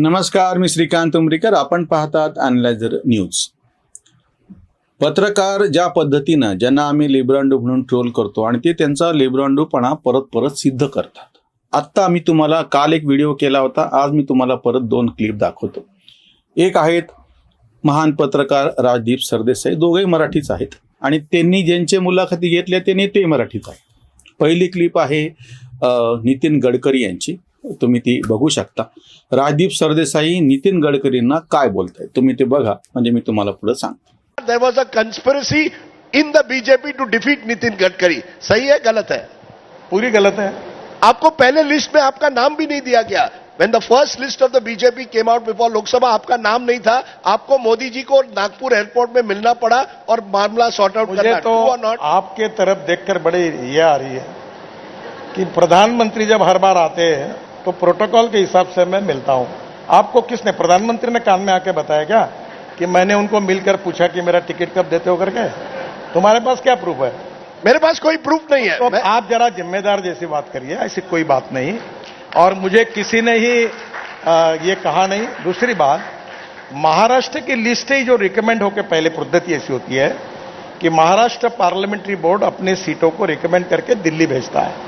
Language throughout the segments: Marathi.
नमस्कार मी श्रीकांत उमरीकर. आपण पाहतात अनलायझर न्यूज पत्रकार ज्या पद्धतीनं ज्यांना आम्ही लेब्रांडो म्हणून ट्रोल करतो आणि ते त्यांचा लेब्रांडोपणा परत परत सिद्ध करतात. आत्ता आम्ही तुम्हाला काल एक व्हिडिओ केला होता. आज मी तुम्हाला परत दोन क्लिप दाखवतो. एक आहेत महान पत्रकार राजदीप सरदेसाई. दोघेही मराठीच आहेत. आणि त्यांनी ज्यांचे मुलाखती घेतल्या त्यांनी ते मराठीच आहेत पहिली क्लिप आहे नितीन गडकरी यांची. तुम्ही ती बघू शकता. राजदीप सरदेसाई नितीन गडकरींना काय बोलताय? तुम्ही ते बघा. म्हणजे मी तुम्हाला पुढे सांगतो. There was a conspiracy in the BJP to defeat Nitin Gadkari सही है गलत है? पूरी गलत है। आपको पहले लिस्ट में आपका नाम भी नहीं दिया गया. When the first list of the BJP came out before Lok Sabha आपका नाम नहीं था. आपको मोदी जी को नागपुर एयरपोर्ट में मिलना पड़ा और मामला सॉर्ट आउट करना. तो not? आपके तरफ़ देखकर बड़ी ये आ रही है कि प्रधानमंत्री जब हर बार आते हैं तो प्रोटोकॉल के हिसाब से मैं मिलता हूँ। आपको किसने प्रधानमंत्री ने कान में आके बताया क्या कि मैंने उनको मिलकर पूछा कि मेरा टिकट कब देते हो करके? तुम्हारे पास क्या प्रूफ है? मेरे पास कोई प्रूफ नहीं है। तो मैं- आप जरा जिम्मेदार जैसी बात करिए ऐसी कोई बात नहीं। और मुझे किसी ने ही आ, ये कहा नहीं। दूसरी बात महाराष्ट्र की लिस्ट ही जो रिकमेंड होकर पहले पद्धति ऐसी होती है कि महाराष्ट्र पार्लियामेंट्री बोर्ड अपने सीटों को रिकमेंड करके दिल्ली भेजता है।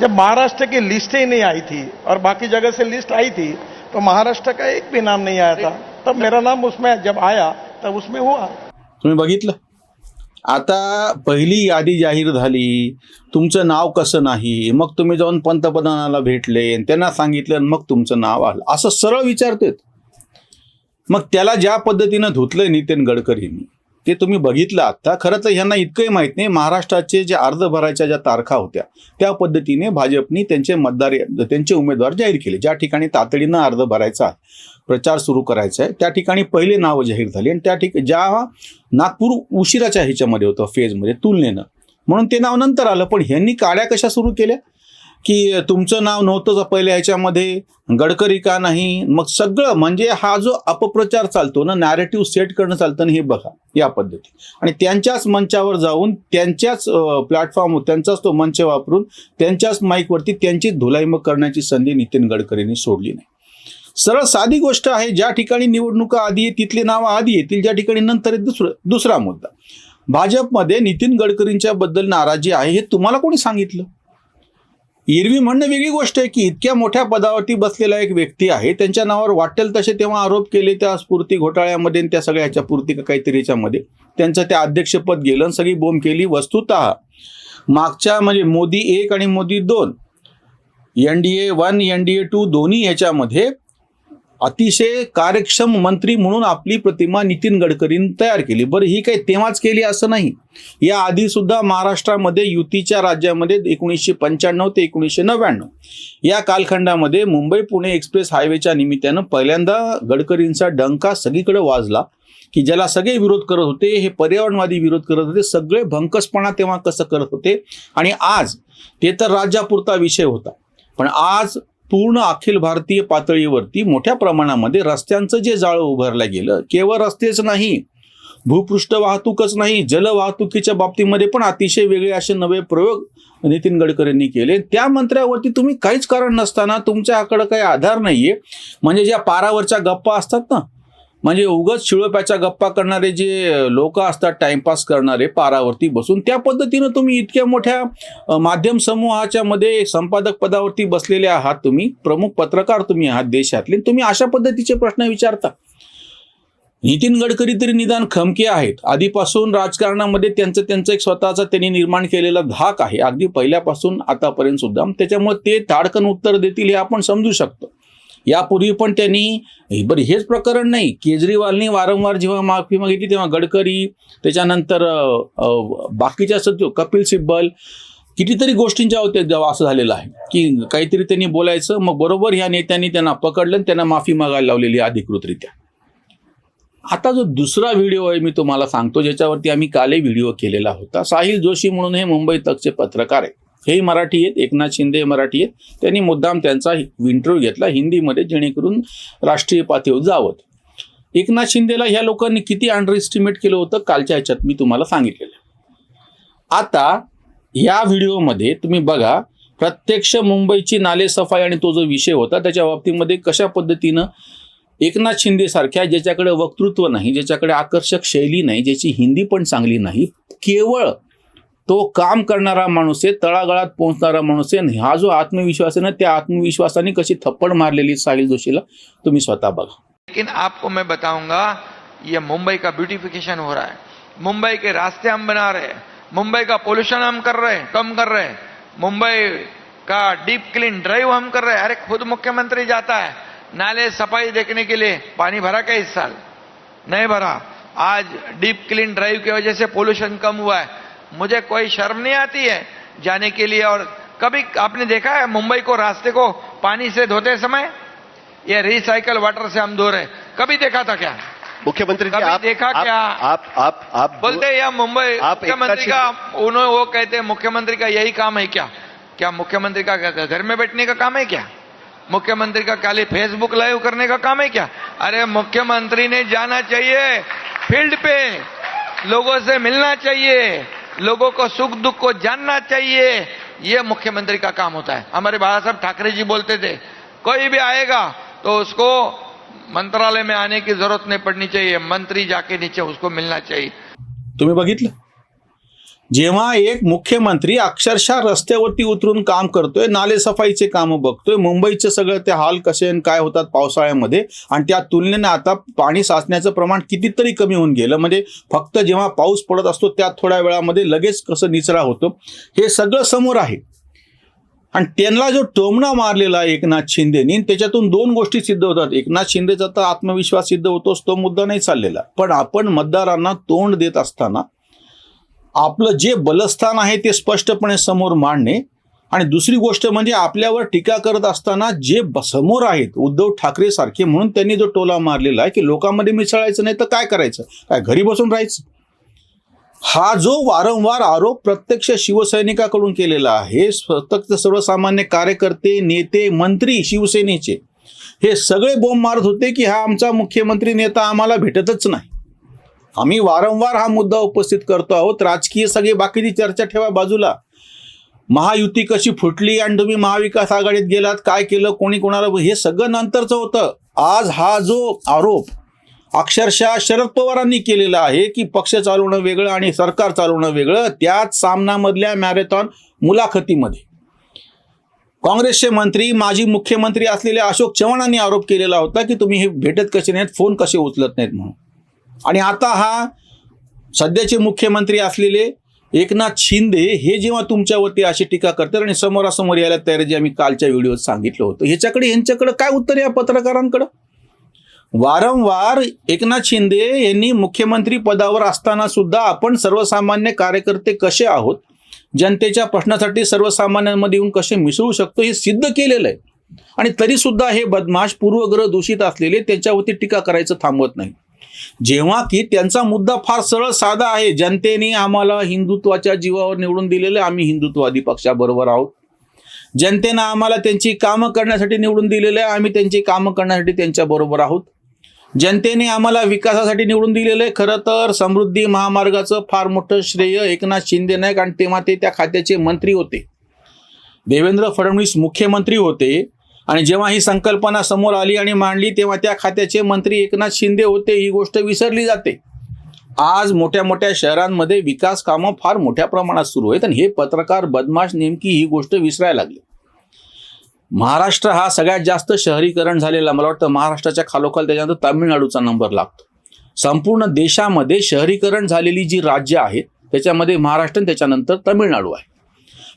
जब महाराष्ट्र की लिस्ट ही नहीं आई थी और बाकी जगह से लिस्ट आई थी तो महाराष्ट्र का एक भी नाम नहीं आया था। तब मेरा नाम उसमें जब आया तब उसमें हुआ। तुम्ही बघितलं? आता पहिली यादी जाहीर झाली तुमचं नाव कसं नाही मग तुम्ही जाऊन पंतप्रधानाला भेटले आणि त्यांना सांगितलं मग तुमचं नाव आलं. असं सरळ विचारतेत. मग त्याला ज्या पद्धतीनं धुतलंय नितीन गडकरींनी ते तुम्ही बघितलं आता खरं तर ह्यांना इतकंही माहीत नाही महाराष्ट्राचे जे अर्ज भरायच्या ज्या तारखा होत्या त्या पद्धतीने भाजपनी त्यांचे मतदार त्यांचे उमेदवार जाहीर केले. ज्या ठिकाणी तातडीनं अर्ज भरायचा आहे प्रचार सुरू करायचा आहे त्या ठिकाणी पहिले नावं जाहीर झाली आणि त्या ठिकाणी ज्या नागपूर उशिराच्या ह्याच्यामध्ये होतं फेजमध्ये तुलनेनं. म्हणून ते नाव नंतर आलं पण ह्यांनी काड्या कशा सुरू केल्या? की तुमचं नाव नव्हतं पहिल्या ह्याच्यामध्ये गडकरी का नाही? मग सगळं म्हणजे हा जो अपप्रचार चालतो ना नॅरेटिव्ह सेट करणं चालतं ना हे बघा या पद्धती. आणि त्यांच्याच मंचावर जाऊन त्यांच्याच प्लॅटफॉर्म त्यांचाच तो मंच वापरून त्यांच्याच माईकवरती त्यांची धुलाईमग करण्याची संधी नितीन गडकरींनी सोडली नाही. सरळ साधी गोष्ट आहे ज्या ठिकाणी निवडणुका आधी तिथली नावं आधी येतील ज्या ठिकाणी नंतर दुसरं दुसरा मुद्दा. भाजपमध्ये नितीन गडकरींच्या बद्दल नाराजी आहे हे तुम्हाला कोणी सांगितलं? एरवी म्हणणं वेगळी गोष्ट आहे की इतक्या मोठ्या पदावरती बसलेला एक व्यक्ती आहे त्यांच्या नावावर वाटेल तसे तेव्हा आरोप केले त्या स्फूर्ती घोटाळ्यामध्ये त्या सगळ्या ह्याच्या पूर्ती का काहीतरी याच्यामध्ये. त्यांचं त्या अध्यक्षपद गेलं आणि सगळी बोंब केली. वस्तुत मागच्या म्हणजे मोदी एक आणि मोदी दोन. N D A one N D A two दोन्ही ह्याच्यामध्ये अतिशय कार्यक्षम मंत्री म्हणून आपली प्रतिमा नितीन गडकरींनी तयार केली. बरं ही काही तेव्हाच केली असं नाही. या आधी सुद्धा महाराष्ट्रामध्ये युतीच्या राज्यामध्ये एकोणीसशे पंच्याण्णव ते एकोणीसशे नव्याण्णव. या कालखंडामध्ये मुंबई पुणे एक्सप्रेस हायवेच्या निमित्तानं पहिल्यांदा गडकरींचा डंका सगळीकडे वाजला की ज्याला सगळे विरोध करत होते हे पर्यावरणवादी विरोध करत होते सगळे भंकसपणा तेव्हा कसं करत होते. आणि आज ते तर राज्यापुरता विषय होता. पण आज पूर्ण अखिल भारतीय पातळीवरती मोठ्या प्रमाणामध्ये रस्त्यांचं जे जाळं उभारलं गेलं केवळ रस्तेच नाही भूपृष्ठ वाहतूकच नाही जलवाहतुकीच्या बाबतीमध्ये पण अतिशय वेगळे असे नवे प्रयोग नितीन गडकरींनी केले. त्या मंत्र्यावरती तुम्ही काहीच कारण नसताना तुमच्याकडं काही आधार नाहीये. म्हणजे ज्या पारावरच्या गप्पा असतात ना म्हणजे उगच शिळोप्याच्या गप्पा करणारे जे लोक असतात टाइमपास करणारे पारावरती बसून त्या पद्धतीनं तुम्ही इतक्या मोठ्या माध्यम समूहाच्या मध्ये संपादक पदावरती बसलेले आहात तुम्ही प्रमुख पत्रकार तुम्ही आहात देशातले तुम्ही अशा पद्धतीचे प्रश्न विचारता. नितीन गडकरी तरी निदान खमके आहेत. आधीपासून राजकारणामध्ये त्यांचं त्यांचं एक स्वतःचा त्यांनी निर्माण केलेला धाक आहे. अगदी पहिल्यापासून आतापर्यंत सुद्धा. त्याच्यामुळे ते ताडकन उत्तर देतील हे आपण समजू शकतो. यापूर्वी पण त्यांनी बरं हेच प्रकरण नाही. केजरीवालनी वारंवार जेव्हा माफी मागितली तेव्हा गडकरी त्याच्यानंतर बाकीच्या सचिव कपिल सिब्बल कितीतरी गोष्टींच्या होत्या असं झालेलं आहे की काहीतरी त्यांनी बोलायचं मग बरोबर ह्या नेत्यांनी त्यांना पकडलं आणि त्यांना माफी मागायला लावलेली अधिकृतरित्या. आता जो दुसरा व्हिडिओ आहे मी तुम्हाला सांगतो ज्याच्यावरती आम्ही कालही व्हिडिओ केलेला होता साहिल जोशी म्हणून हे मुंबई तकचे पत्रकार आहे हे मराठी आहेत एकनाथ शिंदे हे मराठी आहेत. त्यांनी मुद्दाम त्यांचा इंटरव्ह्यू घेतला हिंदीमध्ये जेणेकरून राष्ट्रीय पातळीवर जावं. एकनाथ शिंदेला ह्या लोकांनी किती अंडर एस्टिमेट केलं होतं? कालच्या ह्याच्यात मी तुम्हाला सांगितलेलं. आता या व्हिडिओमध्ये तुम्ही बघा प्रत्यक्ष मुंबईची नाले सफाई आणि तो जो विषय होता त्याच्या बाबतीमध्ये कशा पद्धतीनं एकनाथ शिंदेसारख्या ज्याच्याकडे वक्तृत्व नाही ज्याच्याकडे आकर्षक शैली नाही ज्याची हिंदी पण चांगली नाही केवळ तो काम करणारा माणूस आहे तळागाळात पोहोचणारा माणूस आहे. आणि हा जो आत्मविश्वास आहे ना त्या आत्मविश्वासाने कशी थप्पड मारलेली साहिल जोशीला तुम्ही स्वतः बघा. लेकिन आपको मैं बताऊंगा ये मुंबई का ब्यूटिफिकेशन हो रहा है. मुंबई के रास्ते हम बना रहे हैं. मुंबई का पोल्यूशन हम कर रहे हैं कम कर रहे हैं. मुंबई का डीप क्लीन ड्राइव हम कर रहे हैं. अरे खुद मुख्यमंत्री जाता है. नाले सफाई देखने के लिए पानी भरा क्या इस साल? नहीं भरा. आज डीप क्लीन ड्राइव की वजह से पोल्यूशन कम हुआ है. मुझे कोई शर्म नहीं आती है जाने के लिए। और कभी आपने देखा है मुंबई को रास्ते को पानी से धोते समय? ये रिसाइकल वाटर से हम धो रहे कभी देखा था क्या? मुख्यमंत्री जी आप देखा आप, क्या? आप आप आप बोलते हैं या मुंबई मुख्यमंत्री का उन्होंने वो कहते हैं मुख्यमंत्री का यही काम है क्या? क्या मुख्यमंत्री का घर में बैठने का काम है क्या? मुख्यमंत्री का खाली फेसबुक लाइव करने का काम है क्या? अरे मुख्यमंत्री ने जाना चाहिए फ़ील्ड पे लोगों से मिलना चाहिए। लोगों को सुख दुख को जानना चाहिए। यह मुख्यमंत्री का काम होता है। हमारे बाला साहब ठाकरे जी बोलते थे, कोई भी आएगा तो उसको मंत्रालय में आने की ज़रूरत नहीं पड़नी चाहिए। मंत्री जाके नीचे उसको मिलना चाहिए। तुम्ही बघितलं? जेव्हा एक मुख्यमंत्री अक्षरशः रस्त्यावरती उतरून काम करतोय नालेसफाईचे कामं बघतोय मुंबईचे सगळं ते हाल कसे आणि काय होतात पावसाळ्यामध्ये आणि त्या तुलनेने आता पाणी साचण्याचं प्रमाण कितीतरी कमी होऊन गेलं. म्हणजे फक्त जेव्हा पाऊस पडत असतो त्या थोड्या वेळामध्ये लगेच कसं निचरा होतो हे सगळं समोर आहे. आणि त्यांना जो टोमणा मारलेला आहे एकनाथ शिंदेनी त्याच्यातून दोन गोष्टी सिद्ध होतात. एकनाथ शिंदेचा तर आत्मविश्वास सिद्ध होतोच तो मुद्दा नाही चाललेला. पण आपण मतदारांना तोंड देत असताना आपलं जे बलस्थान आहे ते स्पष्टपणे समोर मांडणे. आणि दुसरी गोष्ट म्हणजे आपल्यावर टीका करत असताना जे समोर आहेत उद्धव ठाकरे सारखे म्हणून त्यांनी जो टोला मारलेला आहे की लोकांमध्ये मिसळायचं नाही तर काय करायचं? काय घरी बसून राहायचं? हा जो वारंवार आरोप प्रत्यक्ष शिवसैनिकाकडून केलेला आहे प्रत्यक्ष सर्वसामान्य कार्यकर्ते नेते मंत्री शिवसेनेचे हे सगळे बोंब मारत होते की हा आमचा मुख्यमंत्री नेता आम्हाला भेटतच नाही. आम्ही वारंवार हा मुद्दा उपस्थित करतो आहोत. राजकीय सगळी बाकीची चर्चा ठेवा बाजूला. महायुती कशी फुटली आणि तुम्ही महाविकास आघाडीत गेलात काय केलं कोणी कोणाला हे सगळं नंतरचं होतं. आज हा जो आरोप अक्षरशः शरद पवारांनी केलेला आहे की पक्ष चालवणं वेगळं आणि सरकार चालवणं वेगळं त्याच सामनामधल्या मॅरेथॉन मुलाखतीमध्ये. काँग्रेसचे मंत्री माजी मुख्यमंत्री असलेले अशोक चव्हाणांनी आरोप केलेला होता की तुम्ही हे भेटत कसे नाहीत फोन कसे उचलत नाहीत म्हणून. आणि आता हा सध्याचे मुख्यमंत्री असलेले एकनाथ शिंदे हे जेव्हा तुमच्यावरती अशी टीका करतात आणि समोरासमोर यायला तयार जे आम्ही कालच्या व्हिडिओत सांगितलं होतं. ह्याच्याकडे यांच्याकडे काय उत्तर या पत्रकारांकडं? वारंवार एकनाथ शिंदे यांनी मुख्यमंत्री पदावर असताना सुद्धा आपण सर्वसामान्य कार्यकर्ते कसे आहोत? जनतेच्या प्रश्नासाठी सर्वसामान्यांमध्ये येऊन कसे मिसळू शकतो? हे सिद्ध केलेलं आहे. आणि तरीसुद्धा हे बदमाश पूर्वग्रह दूषित असलेले त्याच्यावरती टीका करायचं थांबवत नाही. जेव्हा की त्यांचा मुद्दा फार सरळ साधा आहे. जनतेने आम्हाला हिंदुत्वाच्या जीवावर निवडून दिलेलं आहे, आम्ही हिंदुत्ववादी पक्षाबरोबर आहोत. जनतेनं आम्हाला त्यांची कामं करण्यासाठी निवडून दिलेलं आहे. आम्ही त्यांची कामं करण्यासाठी त्यांच्याबरोबर आहोत. जनतेने आम्हाला विकासासाठी निवडून दिलेलं आहे. खरं तर समृद्धी महामार्गाचं फार मोठं श्रेय एकनाथ शिंदे नाही कारण तेव्हा ते त्या खात्याचे मंत्री होते. देवेंद्र फडणवीस मुख्यमंत्री होते. आणि जेव्हा ही संकल्पना समोर आली आणि मांडली तेव्हा त्या खात्याचे मंत्री एकनाथ शिंदे होते ही गोष्ट विसरली जाते. आज मोठ्या मोठ्या शहरांमध्ये विकास कामं फार मोठ्या प्रमाणात सुरू आहेत आणि हे पत्रकार बदमाश नेमकी ही गोष्ट विसरायला लागली. महाराष्ट्र हा सगळ्यात जास्त शहरीकरण झालेला मला वाटतं महाराष्ट्राच्या खालोखाल त्याच्यानंतर तामिळनाडूचा नंबर लागतो. संपूर्ण देशामध्ये शहरीकरण झालेली जी राज्य आहेत त्याच्यामध्ये महाराष्ट्र आणि त्याच्यानंतर तामिळनाडू आहे.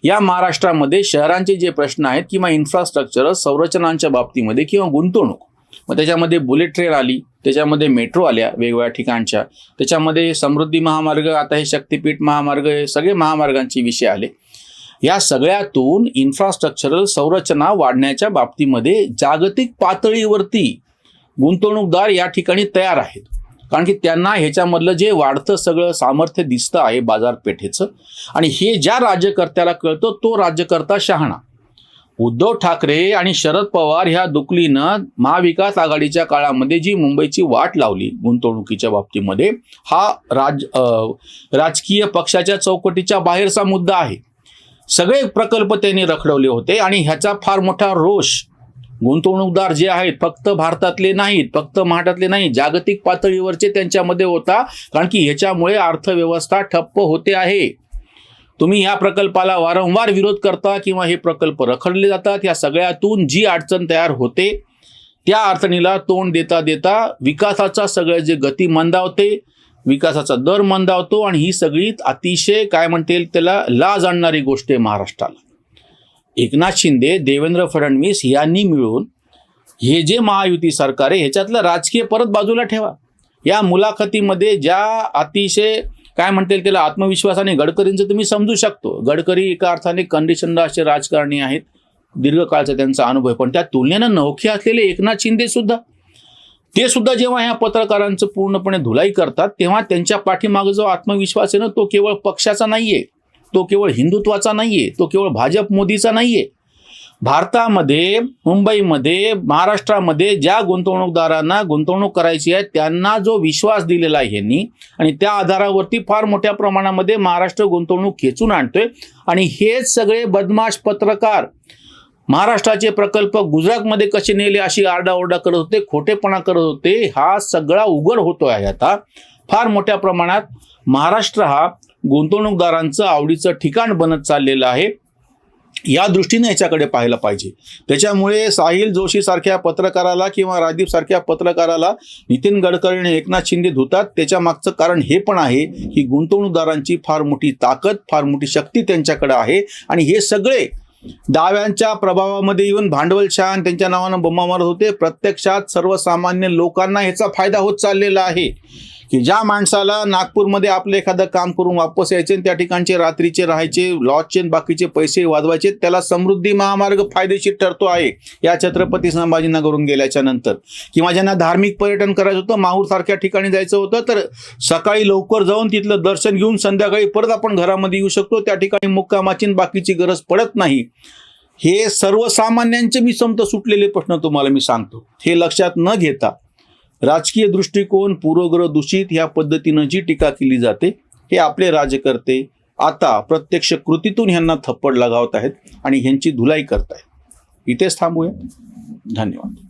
या महाराष्ट्रामध्ये शहरांचे जे प्रश्न आहेत किंवा इन्फ्रास्ट्रक्चर संरचनांच्या बाबतीमध्ये किंवा गुंतवणूक मग त्याच्यामध्ये बुलेट ट्रेन आली त्याच्यामध्ये मेट्रो आल्या वेगवेगळ्या ठिकाणच्या त्याच्यामध्ये समृद्धी महामार्ग आता हे शक्तीपीठ महामार्ग हे सगळे महामार्गांचे विषय आले. या सगळ्यातून इन्फ्रास्ट्रक्चरल संरचना वाढण्याच्या बाबतीमध्ये जागतिक पातळीवरती गुंतवणूकदार या ठिकाणी तयार आहेत. कारण की त्यांना ह्याच्यामधलं जे वाढतं सगळं सामर्थ्य दिसतं आहे बाजारपेठेचं आणि हे ज्या राज्यकर्त्याला कळतं तो राज्यकर्ता शहाणा. उद्धव ठाकरे आणि शरद पवार ह्या दुकलीनं महाविकास आघाडीच्या काळामध्ये जी मुंबईची वाट लावली गुंतवणुकीच्या बाबतीमध्ये हा राज राजकीय पक्षाच्या चौकटीच्या बाहेरचा मुद्दा आहे. सगळे प्रकल्प त्यांनी रखडवले होते आणि ह्याचा फार मोठा रोष गुंतवणूकदार जे आहेत फक्त भारतातले नाहीत फक्त महाराष्ट्रातले नाही जागतिक पातळीवरचे त्यांच्यामध्ये होता कारण की ह्याच्यामुळे अर्थव्यवस्था ठप्प होते आहे. तुम्ही ह्या प्रकल्पाला वारंवार विरोध करता किंवा हे प्रकल्प रखडले जातात या सगळ्यातून जी अडचण तयार होते त्या अडचणीला तोंड देता देता विकासाचा सगळं जे गती मंदावते विकासाचा दर मंदावतो आणि ही सगळी अतिशय काय म्हणता येईल त्याला लाज आणणारी गोष्ट आहे महाराष्ट्राला. एकनाथ शिंदे देवेंद्र फडणवीस यांनी मिळून हे जे महायुती सरकार आहे ह्याच्यातलं राजकीय परत बाजूला ठेवा. या मुलाखतीमध्ये ज्या अतिशय काय म्हणता येईल त्याला आत्मविश्वासाने गडकरींचं तुम्ही समजू शकतो. गडकरी एका अर्थाने कंडिशन असे राजकारणी आहेत. दीर्घकाळचा त्यांचा अनुभव आहे. पण त्या तुलनेनं नवखे असलेले एकनाथ शिंदे सुद्धा ते सुद्धा जेव्हा ह्या पत्रकारांचं पूर्णपणे धुलाई करतात तेव्हा त्यांच्या पाठीमागे जो आत्मविश्वास आहे ना तो केवळ पक्षाचा नाहीये. तो केवळ हिंदुत्वाचा नाहीये तो केवळ भाजप मोदीचा नाहीये. भारतामध्ये मुंबईमध्ये महाराष्ट्रामध्ये ज्या गुंतवणूकदारांना गुंतवणूक करायची आहे त्यांना जो विश्वास दिलेला आहे यांनी आणि त्या आधारावरती फार मोठ्या प्रमाणामध्ये महाराष्ट्र गुंतवणूक खेचून आणतोय. आणि हेच सगळे बदमाश पत्रकार महाराष्ट्राचे प्रकल्प गुजरातमध्ये कसे नेले अशी आरडाओरडा करत होते खोटेपणा करत होते हा सगळा उघड होतो आहे आता. फार मोठ्या प्रमाणात महाराष्ट्र हा गुंतवणूकदारांचं आवडीचं ठिकाण बनत चाललेलं आहे. या दृष्टीने याच्याकडे पाहायला पाहिजे. त्याच्यामुळे साहिल जोशी सारख्या पत्रकाराला किंवा राजदीप सारख्या पत्रकाराला नितीन गडकरी आणि एकनाथ शिंदे धुतात. त्याच्या मागचं कारण हे पण आहे की गुंतवणूकदारांची फार मोठी ताकद फार मोठी शक्ती त्यांच्याकडे आहे. आणि हे सगळे डाव्यांच्या प्रभावामध्ये येऊन भांडवलशाह त्यांच्या नावानं बोंबा मारत होते. प्रत्यक्षात सर्वसामान्य लोकांना ह्याचा फायदा होत चाललेला आहे. की ज्या माणसाला नागपूरमध्ये आपलं एखादं काम करून वापस यायचे आणि त्या ठिकाणचे रात्रीचे राहायचे लॉजचे आणि बाकीचे पैसे वाजवायचे त्याला समृद्धी महामार्ग फायदेशीर ठरतो आहे या छत्रपती संभाजीनगरून गेल्याच्यानंतर. किंवा ज्यांना धार्मिक पर्यटन करायचं होतं माहूर सारख्या ठिकाणी जायचं होतं तर सकाळी लवकर जाऊन तिथलं दर्शन घेऊन संध्याकाळी परत आपण घरामध्ये येऊ शकतो त्या ठिकाणी मुक्कामाची आणि बाकीची गरज पडत नाही. हे सर्वसामान्यांचे मी समत सुटलेले प्रश्न तुम्हाला मी सांगतो. हे लक्षात न घेता राजकीय दृष्टिकोन पूर्वग्रह दूषित ह्या पद्धतीनं जी टीका केली जाते हे आपले राजकर्ते आता प्रत्यक्ष कृतीतून ह्यांना थप्पड लगावत आहेत आणि ह्यांची धुलाई करत आहेत इथेच थांबूया. धन्यवाद.